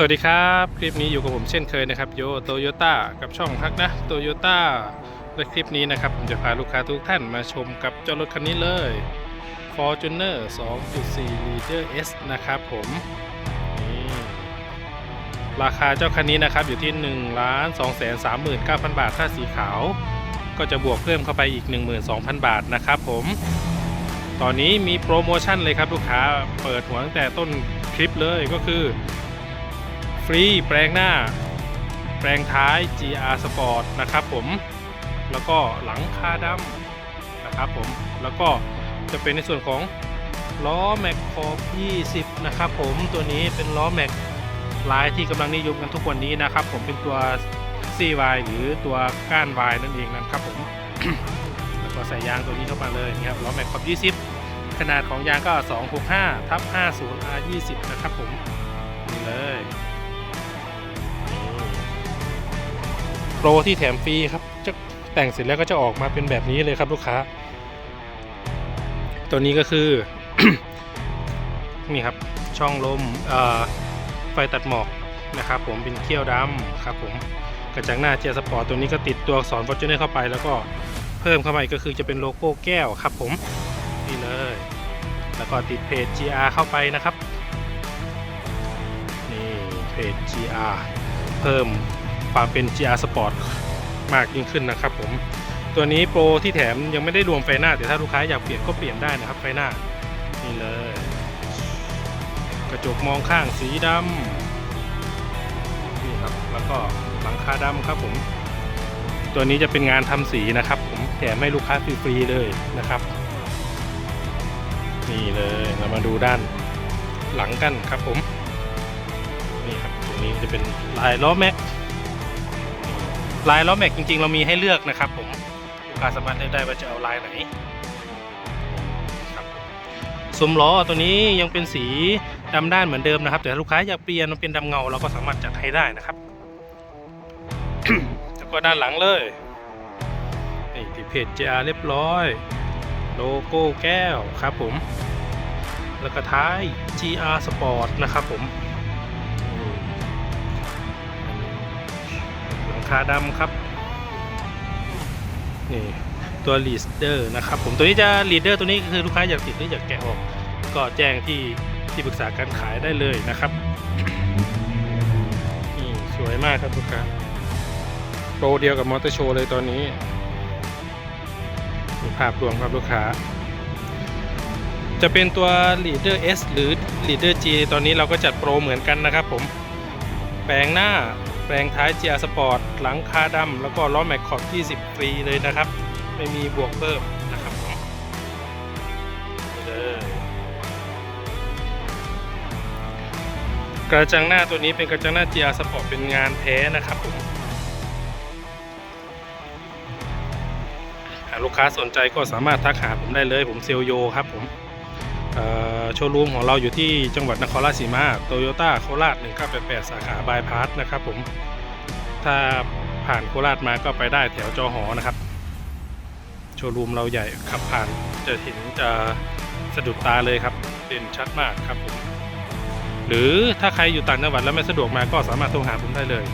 สวัสดีครับ คลิปนี้อยู่กับผมเช่นเคยนะครับโยโตโยต้ากับช่องพักนะโตโยต้าและคลิปนี้นะครับ ผมจะพาลูกค้าทุกท่านมาชมกับเจ้ารถคันนี้เลย Fortuner 2.4 Leader S นะครับผม นี่ราคาเจ้าคันนี้นะครับ อยู่ที่ 1 2 3 9 0 0 0 บาท ถ้าสีขาว ก็จะบวกเพิ่มเข้าไปอีก 12,000 บาทนะครับผม ตอนนี้มีโปรโมชั่นเลยครับลูกค้าเปิดหัวตั้งแต่ต้นคลิปเลยก็คือ ฟรีแปลงหน้า แปลงท้าย GR Sport นะครับผมแล้วก็หลังคาดำนะครับผมแล้วก็จะเป็นในส่วนของล้อแม็กขอบ20 นะครับผมตัวนี้เป็นล้อแม็กลายที่กำลังนิยมกันทุกวันนี้นะครับ ผมเป็นตัว CY หรือตัวก้าน Y นั่นเองนะครับผมแล้วก็ใส่ยางตัวนี้เข้ามาเลยนี่ครับล้อแม็กขอบ 20 ขนาดของยางก็ 265ทับ50 R 20 นะครับผมนี่เลย โปรที่แถมฟรีครับจะแต่งเสร็จแล้วก็จะออกมาเป็นแบบนี้เลยครับลูกค้า ตัวนี้ก็คือ นี่ครับช่องลมไฟตัดหมอกนะครับผมเป็นเขี้ยวดำครับผมกระจังหน้าเจียสปอร์ตตัวนี้ก็ติดตัวอักษรฟอร์จูเนอร์เข้าไปแล้วก็เพิ่มเข้ามาอีกก็คือจะเป็นโลโก้แก้วครับผมนี่เลย แล้วก็ติดเพจ GR เข้าไปนะครับนี่เพจ GR เพิ่ม ความเป็น GR Sport มากยิ่งขึ้นนะครับผมตัวนี้โปรที่แถมยังไม่ได้รวมไฟหน้า แต่ถ้าลูกค้าอยากเปลี่ยนก็เปลี่ยนได้นะครับไฟหน้านี่เลย กระจกมองข้างสีดำนี่ครับแล้วก็หลังคาดำครับผมตัวนี้จะเป็นงานทำสีนะครับ ผมแถมให้ลูกค้าฟรีๆเลยนะครับนี่เลยเรามาดูด้านหลังกันครับผมนี่ครับตรงนี้จะเป็นลายล้อแม็ก ลายล้อแม็กจริงๆ เรามีให้เลือกนะครับผมลูกค้าสามารถเลือกได้ว่าจะเอาลายไหนครับซุ้มล้อตัวนี้ยังเป็นสีดำด้านเหมือนเดิมนะครับ แต่ถ้าลูกค้าอยากเปลี่ยนมันเป็นดำเงาเราก็สามารถจัดให้ได้นะครับแล้วก็ด้านหลังเลยนี่ติดเพจ JR เรียบร้อย โลโก้แก้วครับผม แล้วก็ท้าย GR Sport นะครับผม หลังคาดำครับนี่ตัว leader นะครับผมตัวนี้จะ leader ตัวนี้คือลูกค้าอยากติดหรืออยากแกะออก ก็แจ้งที่ที่ปรึกษาการขายได้เลยนะครับนี่สวยมากครับลูกค้าโปรเดียวกับมอเตอร์โชว์เลยตอนนี้ภาพรวมครับลูกค้า จะเป็นตัว leader S หรือ leader G ตอนนี้เราก็จัดโปรเหมือนกันนะครับผม แปลงหน้า แปลงท้าย GR Sport หลังคาดำแล้วก็ล้อแม็กขอบ 20 ฟรีเลยนะครับ ไม่มีบวกเพิ่มนะครับกระจังหน้าตัวนี้เป็นกระจังหน้า GR Sport เป็นงานแท้นะครับผมหากลูกค้าสนใจก็สามารถทักหาผมได้เลยผมเซลโยครับผม โชว์รูมของเราอยู่ที่จังหวัดนครราชสีมาโตโยต้าโคราช1988 สาขาบายพาสนะครับผม ถ้าผ่านโคราชมาก็ไปได้แถวจอหอนะครับ โชว์รูมเราใหญ่ขับผ่านจะเห็นจะสะดุดตาเลยครับ เด่นชัดมากครับผม หรือถ้าใครอยู่ต่างจังหวัดแล้วไม่สะดวกมาก็สามารถโทรหาผมได้เลย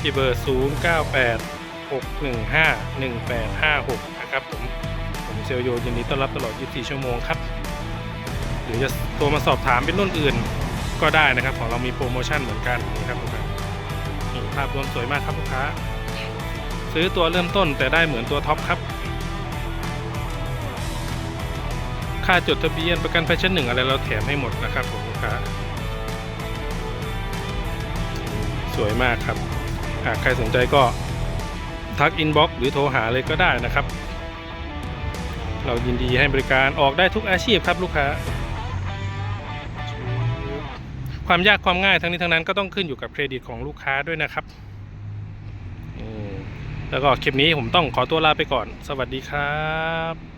ที่เบอร์ 0986151856 นะครับผม ผมเซลโยยินดีต้อนรับตลอด 24 ชั่วโมงครับ หรือจะโทรมาสอบถามเป็นรุ่นอื่นก็ได้นะครับ ของเรามีโปรโมชั่นเหมือนกันนี่ครับลูกค้านี่ภาพรวมสวยมากครับลูกค้า ซื้อตัวเริ่มต้นแต่ได้เหมือนตัวท็อปครับ ค่าจดทะเบียนประกันแฟชั่นหนึ่งอะไรเราแถมให้หมดนะครับผมลูกค้า สวยมากครับหากใครสนใจก็ทักอินบ็อกซ์หรือโทรหาเลยก็ได้นะครับ เรายินดีให้บริการออกได้ทุกอาชีพครับลูกค้า ความยากความง่ายทั้งนี้ทั้งนั้นก็ต้องขึ้นอยู่กับเครดิตของลูกค้าด้วยนะครับแล้วก็คลิปนี้ผมต้องขอตัวลาไปก่อน สวัสดีครับ